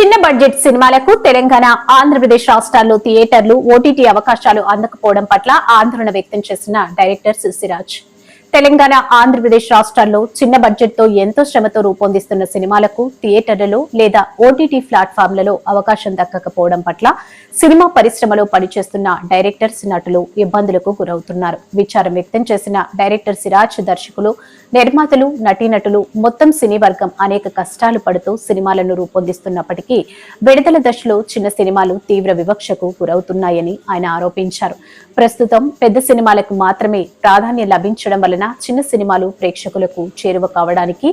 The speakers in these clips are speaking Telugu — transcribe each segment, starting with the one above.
చిన్న బడ్జెట్ సినిమాలకు తెలంగాణ ఆంధ్రప్రదేశ్ రాష్ట్రాల్లో థియేటర్లు ఓటీటీ అవకాశాలు అందకపోవడం పట్ల ఆందోళన వ్యక్తం చేసిన డైరెక్టర్ సిరాజ్ తెలంగాణ ఆంధ్రప్రదేశ్ రాష్ట్రాల్లో చిన్న బడ్జెట్తో ఎంతో శ్రమతో రూపొందిస్తున్న సినిమాలకు థియేటర్లలో లేదా ఓటీటీ ప్లాట్ఫామ్లలో అవకాశం దక్కకపోవడం పట్ల సినిమా పరిశ్రమలో పనిచేస్తున్న డైరెక్టర్స్ నటులు ఇబ్బందులకు గురవుతున్నారు. విచారం వ్యక్తం చేసిన డైరెక్టర్ సిరాజ్ దర్శకులు నిర్మాతలు నటీనటులు మొత్తం సినీ వర్గం అనేక కష్టాలు పడుతూ సినిమాలను రూపొందిస్తున్నప్పటికీ విడుదల దశలో చిన్న సినిమాలు తీవ్ర వివక్షకు గురవుతున్నాయని ఆయన ఆరోపించారు. ప్రస్తుతం పెద్ద సినిమాలకు మాత్రమే ప్రాధాన్యం లభించడం వలన చిన్న సినిమాలు ప్రేక్షకులకు చేరువ కావడానికి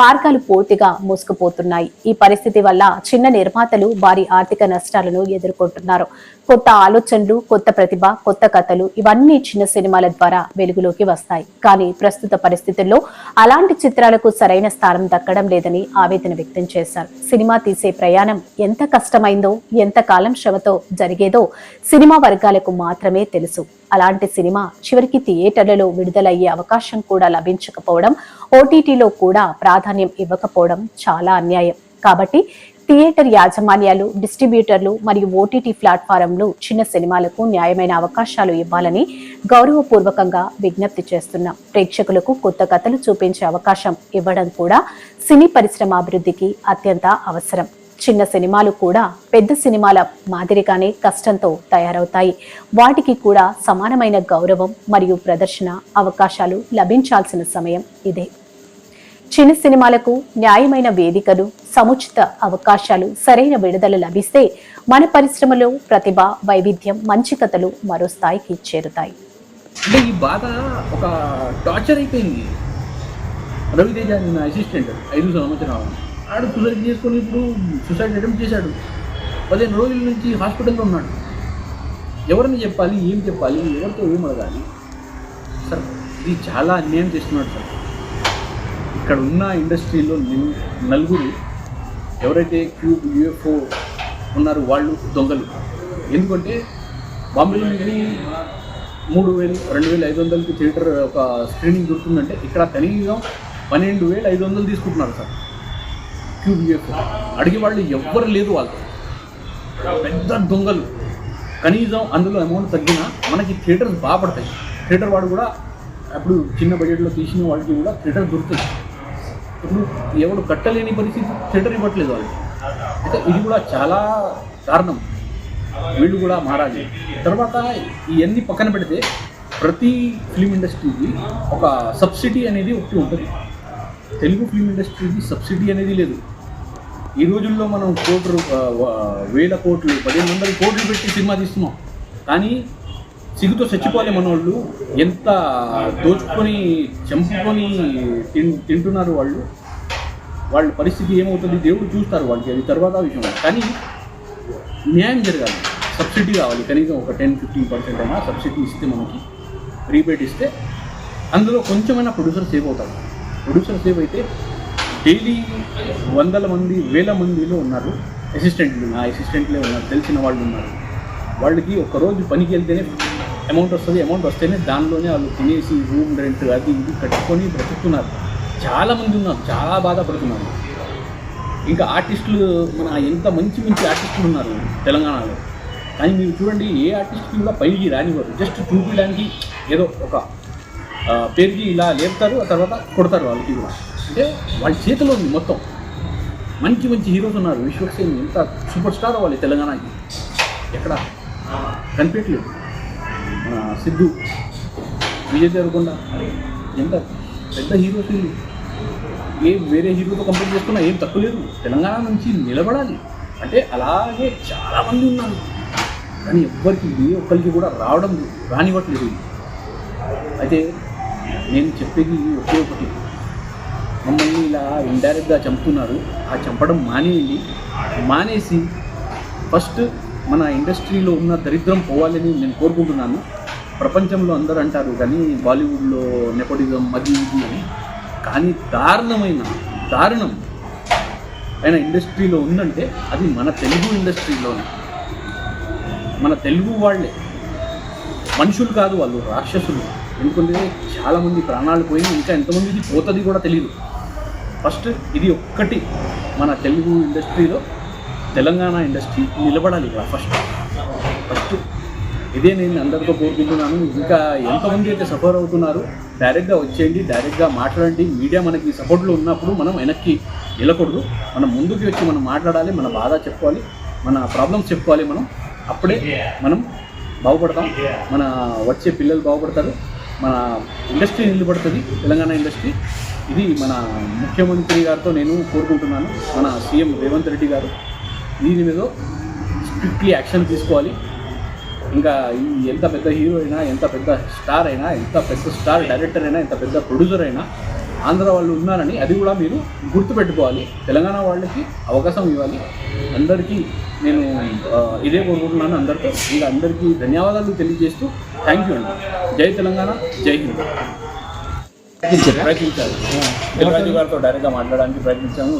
మార్గాలు పూర్తిగా మూసుకుపోతున్నాయి. ఈ పరిస్థితి వల్ల చిన్న నిర్మాతలు భారీ ఆర్థిక నష్టాలను ఎదుర్కొంటున్నారు. కొత్త ఆలోచనలు కొత్త ప్రతిభ కొత్త కథలు ఇవన్నీ చిన్న సినిమాల ద్వారా వెలుగులోకి వస్తాయి. కానీ ప్రస్తుత పరిస్థితుల్లో అలాంటి చిత్రాలకు సరైన స్థానం దక్కడం లేదని ఆవేదన వ్యక్తం చేశారు. సినిమా తీసే ప్రయాణం ఎంత కష్టమైందో ఎంత కాలం శ్రమతో జరిగేదో సినిమా వర్గాలకు మాత్రమే తెలుసు. అలాంటి సినిమా చివరికి థియేటర్లలో విడుదలయ్యే అవకాశం అవకాశం కూడా లభించకపోవడం ఓటీటీలో కూడా ప్రాధాన్యం ఇవ్వకపోవడం చాలా అన్యాయం. కాబట్టి థియేటర్ యాజమాన్యాలు డిస్ట్రిబ్యూటర్లు మరియు ఓటీటీ ప్లాట్ఫారంలు చిన్న సినిమాలకు న్యాయమైన అవకాశాలు ఇవ్వాలని గౌరవపూర్వకంగా విజ్ఞప్తి చేస్తున్నాం. ప్రేక్షకులకు కొత్త కథలు చూపించే అవకాశం ఇవ్వడం కూడా సినీ పరిశ్రమ అభివృద్ధికి అత్యంత అవసరం. చిన్న సినిమాలు కూడా పెద్ద సినిమాల మాదిరిగానే కష్టంతో తయారవుతాయి. వాటికి కూడా సమానమైన గౌరవం మరియు ప్రదర్శన అవకాశాలు లభించాల్సిన సమయం ఇదే. చిన్న సినిమాలకు న్యాయమైన వేదికలు సముచిత అవకాశాలు సరైన విడుదల లభిస్తే మన పరిశ్రమలో ప్రతిభ వైవిధ్యం మంచి కథలు మరో స్థాయికి చేరుతాయి. అంటే ఈ బాధ ఒక టార్చర్ అయిపోయింది. రవితేజ అసిస్టెంట్ ఐదు సంవత్సరాలు. ఆడు సుసైడ్ చేసుకొని ఇప్పుడు సుసైడ్ అటెంప్ట్ చేశాడు. పదిహేను రోజుల నుంచి హాస్పిటల్లో ఉన్నాడు. ఎవరిని చెప్పాలి ఏం చెప్పాలి ఎవరితో ఏం అడగాలి? సార్ ఇది చాలా అన్యాయం చేస్తున్నాడు సార్. ఇక్కడ ఉన్న ఇండస్ట్రీలో నలుగురు ఎవరైతే క్యూబ్ యూఎఫ్ఓ ఉన్నారు వాళ్ళు దొంగలు. ఎందుకంటే బాంబేలో కానీ మూడు వేలు రెండు వేల ఐదు వందలకి థియేటర్ ఒక స్క్రీనింగ్ దొరుకుతుందంటే ఇక్కడ కనీసం పన్నెండు వేలు ఐదు వందలు తీసుకుంటున్నారు సార్. క్యూబ్ అడిగేవాళ్ళు వాళ్ళు ఎవ్వరు లేదు వాళ్ళు పెద్ద దొంగలు. కనీసం అందులో అమౌంట్ తగ్గినా మనకి థియేటర్స్ బాగా పడతాయి. థియేటర్ వాడు కూడా అప్పుడు చిన్న బడ్జెట్లో తీసిన వాళ్ళకి కూడా థియేటర్ దొరుకుతుంది. ఇప్పుడు ఎవడు కట్టలేని పరిస్థితి థియేటర్ ఇవ్వట్లేదు వాళ్ళకి. అయితే ఇది కూడా చాలా కారణం వీళ్ళు కూడా మారాలి. తర్వాత ఇవన్నీ పక్కన పెడితే ప్రతి ఫిలిం ఇండస్ట్రీకి ఒక సబ్సిడీ అనేది ఒకటి ఉంటుంది. తెలుగు ఫిలిం ఇండస్ట్రీకి సబ్సిడీ అనేది లేదు. ఈ రోజుల్లో మనం కోట్లు వేల కోట్లు పదిహేను వందల కోట్లు పెట్టి సినిమా తీస్తున్నాం. కానీ సిగ్గుతో చచ్చిపోలే మన వాళ్ళు ఎంత దోచుకొని చంపుకొని తిన్ తింటున్నారు వాళ్ళు వాళ్ళ పరిస్థితి ఏమవుతుంది దేవుడు చూస్తారు వాళ్ళకి అది తర్వాత విషయం. కానీ న్యాయం జరగాలి. సబ్సిడీ కావాలి కనీసం ఒక టెన్ ఫిఫ్టీన్ పర్సెంట్ అయినా సబ్సిడీ ఇస్తే మనకి రీబేట్ ఇస్తే అందులో కొంచెమైనా ప్రొడ్యూసర్ సేవ్ అవుతారు. ప్రొడ్యూసర్ సేవ్ అయితే డైలీ వందల మంది వేల మందిలో ఉన్నారు. అసిస్టెంట్లు నా అసిస్టెంట్లే ఉన్నారు. తెలిసిన వాళ్ళు ఉన్నారు. వాళ్ళకి ఒక రోజు పనికి వెళ్తేనే అమౌంట్ వస్తుంది. అమౌంట్ వస్తేనే దానిలోనే వాళ్ళు తినేసి రూమ్ రెంట్ అది ఇది కట్టుకొని బ్రతుకుతున్నారు. చాలామంది ఉన్నారు. చాలా బాధపడుతున్నారు. ఇంకా ఆర్టిస్టులు మన ఎంత మంచి మంచి ఆర్టిస్టులు ఉన్నారు తెలంగాణలో. కానీ మీరు చూడండి ఏ ఆర్టిస్ట్కి కూడా పైకి రానివ్వరు. జస్ట్ చూపించడానికి ఏదో ఒక పేరుకి ఇలా లేపుతారు ఆ తర్వాత కొడతారు వాళ్ళకి కూడా. అంటే వాళ్ళ చేతిలో ఉంది మొత్తం. మంచి మంచి హీరోస్ ఉన్నారు. విశ్వక్సేన్ ఎంత సూపర్ స్టార్ వాళ్ళు తెలంగాణకి. ఎక్కడ? కనిపించలేదు మన సిద్ధు విజయ్ దేవరకొండ. ఎంత పెద్ద హీరోస్ ఏ ఏం వేరే హీరోతో కంపేర్ చేసుకున్నా ఏం తక్కువ లేదు. తెలంగాణ నుంచి నిలబడాలి. అంటే అలాగే చాలామంది ఉన్నారు. కానీ ఎవ్వరికి ఏ ఒక్కరికి కూడా రావడం రానివ్వట్లేదు. అయితే నేను చెప్పేది ఒకే ఒకటి. మమ్మల్ని ఇలా ఇండైరెక్ట్గా చంపుతున్నారు. ఆ చంపడం మానేయండి. మానేసి ఫస్ట్ మన ఇండస్ట్రీలో ఉన్న దరిద్రం పోవాలని నేను కోరుకుంటున్నాను. ప్రపంచంలో అందరూ అంటారు కానీ బాలీవుడ్లో నెపోటిజం అది ఇది అని. కానీ దారుణమైన దారుణం అయిన ఇండస్ట్రీలో ఉందంటే అది మన తెలుగు ఇండస్ట్రీలోనే. మన తెలుగు వాళ్ళే. మనుషులు కాదు వాళ్ళు రాక్షసులు. ఎందుకంటే చాలామంది ప్రాణాలు పోయి ఇంకా ఎంతమందికి పోతుంది కూడా తెలియదు ఫస్ట్ ఇది ఒక్కటి మన తెలుగు ఇండస్ట్రీలో తెలంగాణ ఇండస్ట్రీ నిలబడాలి ఇక్కడ ఫస్ట్. ఫస్ట్ ఇదే నేను అందరితో కోరుకుంటున్నాను. ఇంకా ఎంతమంది అయితే సఫర్ అవుతున్నారు డైరెక్ట్గా వచ్చేయండి డైరెక్ట్గా మాట్లాడండి. మీడియా మనకి సపోర్ట్లో ఉన్నప్పుడు మనం వెనక్కి వెళ్ళకూడదు మనం ముందుకు వచ్చి మనం మాట్లాడాలి మన బాధ చెప్పుకోవాలి మన ప్రాబ్లమ్స్ చెప్పుకోవాలి మనం. అప్పుడే మనం బాగుపడతాం. మన వచ్చే పిల్లలు బాగుపడతారు. మన ఇండస్ట్రీ నిలబడుతుంది తెలంగాణ ఇండస్ట్రీ. ఇది మన ముఖ్యమంత్రి గారితో నేను కోరుకుంటున్నాను. మన సీఎం రేవంత్ రెడ్డి గారు దీని మీద స్ట్రిక్ట్లీ యాక్షన్ తీసుకోవాలి. ఇంకా ఎంత పెద్ద హీరో అయినా ఎంత పెద్ద స్టార్ అయినా ఎంత పెద్ద స్టార్ డైరెక్టర్ అయినా ఎంత పెద్ద ప్రొడ్యూసర్ అయినా ఆంధ్ర వాళ్ళు ఉన్నారని అది కూడా మీరు గుర్తుపెట్టుకోవాలి. తెలంగాణ వాళ్ళకి అవకాశం ఇవ్వాలి. అందరికీ నేను ఇదే కోరుకుంటున్నాను అందరితో. ఇంకా అందరికీ ధన్యవాదాలు తెలియజేస్తూ థ్యాంక్ యూ అండి. జై తెలంగాణ జై హింద్. ప్రయత్నించాలి దిల్రాజు గారితో డైరెక్ట్గా మాట్లాడడానికి ప్రయత్నించాము.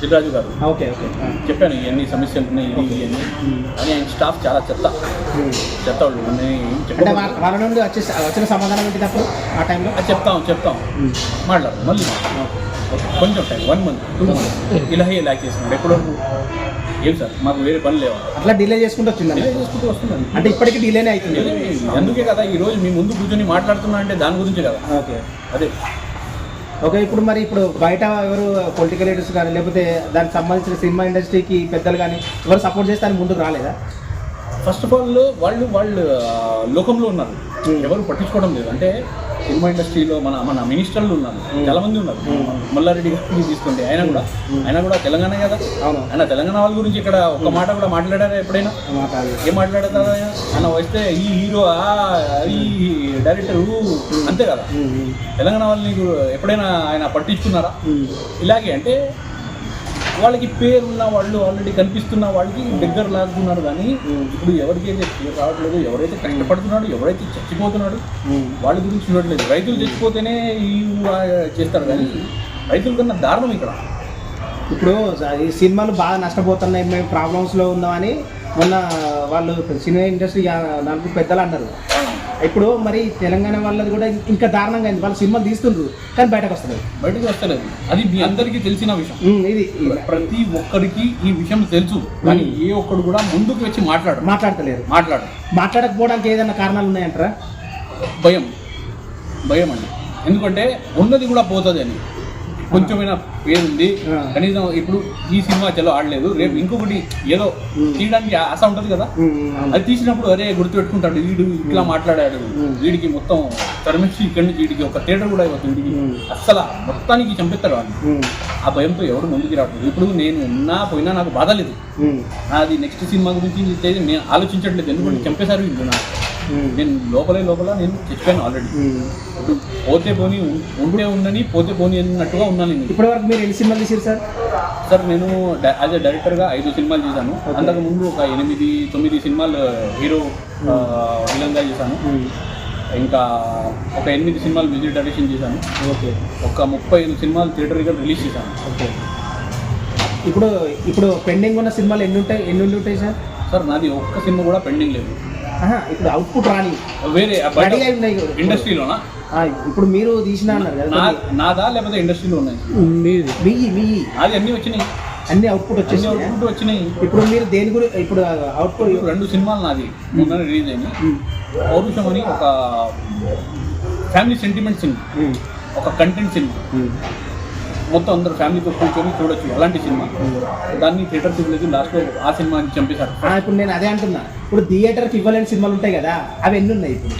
దిల్రాజు గారు. Okay okay. చెప్పాను ఇవన్నీ సమస్యలు ఉన్నాయి ఇది ఇవన్నీ అని. ఆయన స్టాఫ్ చాలా చెత్త. చెత్త వాళ్ళు అంటే నుండి వచ్చే వచ్చిన సమాధానం ఆ టైంలో? చెప్తాం చెప్తాం. మాట్లాడు మళ్ళీ కొంచెం time one month two month ఇలా ఇలా చేస్తున్నాడు ఎప్పుడు ఏం సార్? మాకు వేరే పని లేవా? అట్లా డిలే చేసుకుంటూ వచ్చిందండి ఇలా చేసుకుంటూ వస్తుందండి అంటే ఇప్పటికీ డిలేనే అవుతుంది అందుకే కదా ఈ రోజు మీ ముందు కూర్చొని మాట్లాడుతున్నా అంటే దాని గురించే కదా. ఓకే. అదే. ఓకే ఇప్పుడు మరి ఇప్పుడు బయట ఎవరు పొలిటికల్ లీడర్స్ కానీ లేకపోతే దానికి సంబంధించిన సినిమా ఇండస్ట్రీకి పెద్దలు కానీ ఎవరు సపోర్ట్ చేస్తే ముందుకు రాలేదా? ఫస్ట్ ఆఫ్ ఆల్ వాళ్ళు వాళ్ళు లోకంలో ఉన్నారు. ఎవరు పట్టించుకోవడం లేదు. అంటే సినిమా ఇండస్ట్రీలో మన మన మినిస్టర్లు ఉన్నారు. చాలా మంది ఉన్నారు. మల్లారెడ్డి గారిని తీసుకుంటే ఆయన కూడా. ఆయన కూడా తెలంగాణ కదా. అవును. ఆయన తెలంగాణ వాళ్ళ గురించి ఇక్కడ ఒక్క మాట కూడా మాట్లాడారా ఎప్పుడైనా? ఏం మాట్లాడతారు ఆయన? ఆయన వస్తే ఈ హీరో ఆ ఈ డైరెక్టర్ అంతే కదా. తెలంగాణ వాళ్ళని ఎప్పుడైనా ఆయన పట్టించుకున్నారా? ఇలాగే అంటే వాళ్ళకి పేరు ఉన్న వాళ్ళు ఆల్రెడీ కనిపిస్తున్న వాళ్ళకి దగ్గర లాగుతున్నారు కానీ ఇప్పుడు ఎవరికైతే పేరు రావట్లేదు ఎవరైతే కష్టపడుతున్నాడు ఎవరైతే చచ్చిపోతున్నాడు వాళ్ళ గురించి చూడట్లేదు. రైతులు చచ్చిపోతేనే ఈ చేస్తారు కానీ రైతుల కన్నా దారుణం ఇక్కడ. ఇప్పుడు ఈ సినిమాలు బాగా నష్టపోతున్నాయి మేము ప్రాబ్లమ్స్లో ఉన్నామని మొన్న వాళ్ళు సినిమా ఇండస్ట్రీ నలుగురు పెద్దలు అన్నారు. ఇప్పుడు మరి తెలంగాణ వాళ్ళది కూడా ఇంకా దారుణంగా అయింది. వాళ్ళు సినిమాలు తీస్తుండ్రు కానీ బయటకు వస్తుంది బయటకు వస్తలేదు. అది మీ అందరికీ తెలిసిన విషయం. ఇది ఇది. ప్రతి ఒక్కరికి ఈ విషయం తెలుసు. కానీ ఏ ఒక్కడు కూడా ముందుకు వచ్చి మాట్లాడు మాట్లాడతలేరు మాట్లాడు మాట్లాడకపోవడానికి ఏదైనా కారణాలు ఉన్నాయంటారా? భయం. భయం అండి. ఎందుకంటే ఉన్నది కూడా పోతుంది అని. కొంచెమైనా పేరుంది. ఆ. కనీసం ఇప్పుడు ఈ సినిమా చలో ఆడలేదు. రేపు ఇంకొకటి ఏదో తీయడానికి ఆశ ఉంటుంది కదా. అది తీసినప్పుడు అరే గుర్తుపెట్టుకుంటాడు. వీడు ఇట్లా మాట్లాడాడు. వీడికి మొత్తం తరిమించి ఇక్కడి నుంచి వీడికి ఒక థియేటర్ కూడా ఇవ్వదు వీడికి. అస్సలు మొత్తానికి చంపేస్తారు వాళ్ళు ఆ భయంతో ఎవరు ముందుకు రావట్లేదు. ఇప్పుడు నేను ఉన్నా పోయినా నాకు బాధ లేదు. అది నెక్స్ట్ సినిమా గురించి నేను ఆలోచించట్లేదు. ఎందుకంటే చంపేశారు వీళ్ళు నాకు. నేను లోపలే లోపల నేను చచ్చిపోయాను ఆల్రెడీ ఇప్పుడు పోతే పోని ఉంటే ఉండని పోతే పోని అన్నట్టుగా ఉన్నాను నేను. ఇప్పటి వరకు మీరు ఎన్ని సినిమాలు తీసారు సార్? సార్ నేను యాజ్ ఎ డైరెక్టర్గా ఐదు సినిమాలు చేశాను అంతకు ముందు ఒక ఎనిమిది తొమ్మిది సినిమాలు హీరో విలన్గా చేశాను. ఇంకా ఒక ఎనిమిది సినిమాలు మ్యూజిక్ డైరెక్షన్ చేశాను. ఓకే. ఒక ముప్పై ఐదు సినిమాలు థియేటర్గా రిలీజ్ చేశాను. ఓకే. ఇప్పుడు ఇప్పుడు పెండింగ్ ఉన్న సినిమాలు ఎన్ని ఉంటాయి ఎన్ని ఉండి ఉంటాయి సార్? సార్ నాది ఒక్క సినిమా కూడా పెండింగ్ లేదు. ఇప్పుడు అవుట్పుట్ రాని వేరే రెడీ అయి ఉన్నాయి. ఇండస్ట్రీలోనా? ఆ, ఇప్పుడు మీరు తీసిన అన్నారు కదా నా నాదా లేకపోతే ఇండస్ట్రీలో ఉన్నాయి? మీ మీ నాది అన్నీ వచ్చినాయి. అన్ని అవుట్పుట్ వచ్చేసి అవుట్పుట్ వచ్చినాయి. ఇప్పుడు మీరు దేని గురించి ఇప్పుడు అవుట్పుట్ ఇప్పుడు రెండు సినిమాలు నాది మొన్న రిలీజ్ అయినాయి. పౌరుషం అని ఒక ఫ్యామిలీ సెంటిమెంట్ సినిమా. ఒక కంటెంట్ సినిమా. మొత్తం అందరు ఫ్యామిలీతో కూర్చొని చూడొచ్చు అలాంటి సినిమా? దాన్ని థియేటర్ చూడలేదు లాస్ట్లో ఆ సినిమాని చంపేశారు. ఇప్పుడు నేను అదే అంటున్నా. ఇప్పుడు థియేటర్కి ఇవ్వలేని సినిమాలు ఉంటాయి కదా అవి ఎన్ని ఉన్నాయి ఇప్పుడు?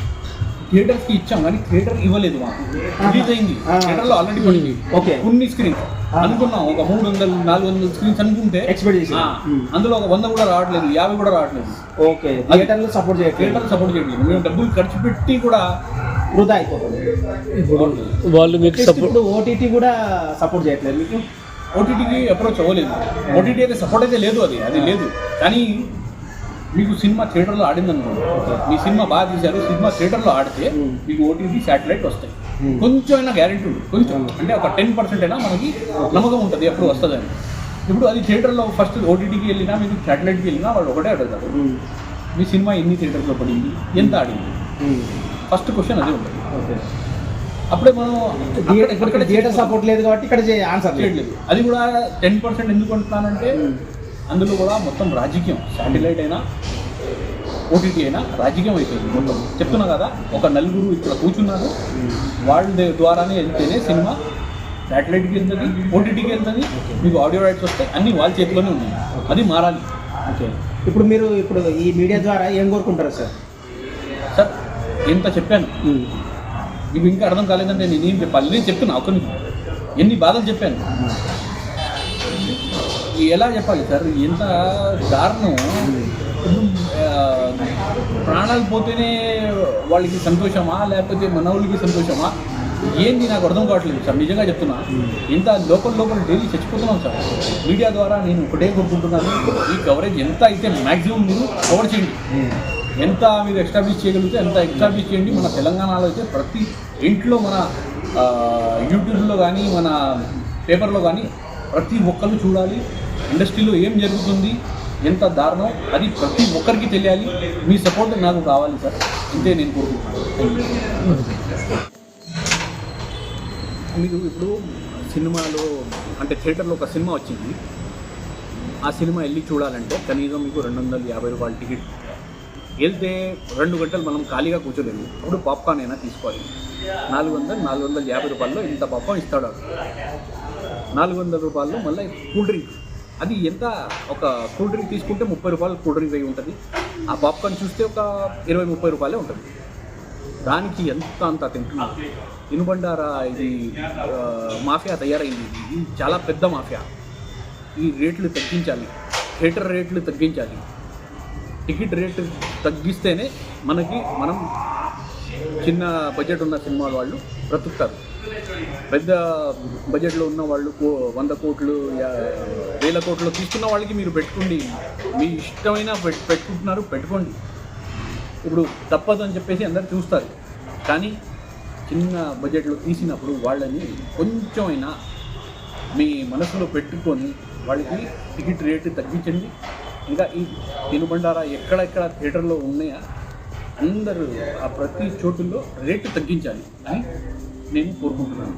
థియేటర్కి ఇచ్చాం కానీ థియేటర్ ఇవ్వలేదు మాకు. రిలీజ్ అయింది. థియేటర్లో ఆల్రెడీ పడింది. ఓకే కొన్ని స్క్రీన్స్ అనుకున్నాం ఒక మూడు వందలు నాలుగు వందల స్క్రీన్స్ అనుకుంటే ఎక్స్పెక్ట్ చేసి ఆ, అందులో ఒక వంద కూడా రావట్లేదు యాభై కూడా రావట్లేదు. ఓకే థియేటర్లో సపోర్ట్ చేయట్లేదు. థియేటర్ సపోర్ట్ చేయట్లేదు. మేము డబ్బులు ఖర్చు పెట్టి కూడా వృధా అయిపోతుంది. వాళ్ళు మీకు సపోర్ట్ ఓటీటీ కూడా సపోర్ట్ చేయట్లేదు మీకు? ఓటీటీకి అప్రోచ్ అవ్వలేదు. ఓటీటీ అయితే సపోర్ట్ అయితే లేదు అది అది లేదు. కానీ మీకు సినిమా థియేటర్లో ఆడింది అనుకోండి మీ సినిమా బాగా తీశారు సినిమా థియేటర్లో ఆడితే మీకు ఓటీటీ శాటిలైట్ వస్తాయి. కొంచెం అయినా గ్యారెంటీ ఉంటుంది. కొంచెం. అంటే ఒక టెన్ పర్సెంట్ అయినా మనకి నమ్మకం ఉంటుంది ఎప్పుడు వస్తుందని. ఇప్పుడు అది థియేటర్లో ఫస్ట్ ఓటీటీకి వెళ్ళినా మీకు శాటిలైట్కి వెళ్ళినా వాళ్ళు ఒకటే అడుగుతారు. మీ సినిమా ఎన్ని థియేటర్లో పడింది? ఎంత ఆడింది? ఫస్ట్ క్వశ్చన్ అదే ఉంటుంది. ఓకే. అప్పుడే మనం ఇక్కడ థియేటర్ సపోర్ట్ లేదు కాబట్టి ఇక్కడ ఆన్సర్ లేదు. చేయట్లేదు అది కూడా టెన్ పర్సెంట్ ఎందుకు అంటున్నానంటే అందులో కూడా మొత్తం రాజకీయం శాటిలైట్ అయినా ఓటీటీ అయినా రాజకీయం అయిపోయింది మొత్తం. చెప్తున్నా కదా ఒక నలుగురు ఇక్కడ కూర్చున్నారు. వాళ్ళ ద్వారానే వెళ్తేనే సినిమా శాటిలైట్కి వెళ్తుంది ఓటీటీకి వెళ్తుంది మీకు ఆడియో రైట్స్ వస్తాయి అన్నీ వాళ్ళ చేతిలోనే ఉన్నాయి. అది మారాలి. ఓకే. ఇప్పుడు మీరు ఇప్పుడు ఈ మీడియా ద్వారా ఏం కోరుకుంటారు సార్ సార్ ఎంత చెప్పాను. మీకు ఇంకా అర్థం కాలేదంటే నేను ఏం చెప్పాలి? నేను చెప్తున్నా ఒక. ఎన్ని బాధలు చెప్పాను. ఎలా చెప్పాలి సార్? ఎంత దారుణం. ప్రాణాలు పోతేనే వాళ్ళకి సంతోషమా? లేకపోతే మనవులకి సంతోషమా? ఏంది నాకు అర్థం కావట్లేదు సార్. నిజంగా చెప్తున్నా. ఇంత లోకల్ లోకల్ డైలీ చచ్చిపోతున్నాం సార్. మీడియా ద్వారా నేను ఒకటే కోరుకుంటున్నాను. ఈ కవరేజ్ ఎంత అయితే మ్యాక్సిమం మీరు కవర్ చేయండి. ఎంత మీరు ఎస్టాబ్లిష్ చేయగలిగితే ఎంత ఎస్టాబ్లిష్ చేయండి. మన తెలంగాణలో అయితే ప్రతి ఇంట్లో మన యూట్యూబ్లో కానీ మన పేపర్లో కానీ ప్రతి ఒక్కరు చూడాలి. ఇండస్ట్రీలో ఏం జరుగుతుంది ఎంత దారుణం అది ప్రతి ఒక్కరికి తెలియాలి. మీ సపోర్ట్ నాకు కావాలి సార్. అంతే నేను కోరుకుంటున్నాను. మీరు ఇప్పుడు సినిమాలో అంటే థియేటర్లో ఒక సినిమా వచ్చింది. ఆ సినిమా వెళ్ళి చూడాలంటే కనీసం మీకు రెండు వందల యాభై రూపాయల టికెట్ వెళ్తే రెండు గంటలు మనం ఖాళీగా కూర్చోలేము. ఇప్పుడు పాప్కార్న్ అయినా తీసుకోవాలి. నాలుగు వందలు నాలుగు వందల యాభై రూపాయల్లో ఇంత పాప్కార్న్ ఇస్తాడు నాలుగు వందల రూపాయల్లో మళ్ళీ కూల్ డ్రింక్. అది ఎంత? ఒక కూల్ డ్రింక్ తీసుకుంటే ముప్పై రూపాయలు కూల్ డ్రింక్ అయి ఉంటుంది. ఆ పాప్కార్న్ చూస్తే ఒక ఇరవై ముప్పై రూపాయలే ఉంటుంది. దానికి ఎంత అంత తింటున్నాం తినుబండారా ఇది మాఫియా తయారైంది. ఇది. ఇది చాలా పెద్ద మాఫియా. ఈ రేట్లు తగ్గించాలి. థియేటర్ రేట్లు తగ్గించాలి. టికెట్ రేటు తగ్గిస్తేనే మనకి మనం చిన్న బడ్జెట్ ఉన్న సినిమాల వాళ్ళు బ్రతుకుతారు. పెద్ద బడ్జెట్లో ఉన్న వాళ్ళు కో- వంద కోట్లు యా- వేల కోట్లు తీసుకున్న వాళ్ళకి మీరు పెట్టుకోండి. మీ ఇష్టమైన పెట్టుకుంటున్నారు పెట్టుకోండి. ఇప్పుడు తప్పదు అని చెప్పేసి అందరు చూస్తారు. కానీ చిన్న బడ్జెట్లో తీసినప్పుడు వాళ్ళని కొంచెమైనా మీ మనసులో పెట్టుకొని వాళ్ళకి టికెట్ రేటు తగ్గించండి. ఇంకా ఈ తినుబండారా ఎక్కడెక్కడ థియేటర్లో ఉన్నాయా అందరూ ఆ ప్రతి చోటుల్లో రేటు తగ్గించాలి అని నేను కోరుకుంటున్నాను.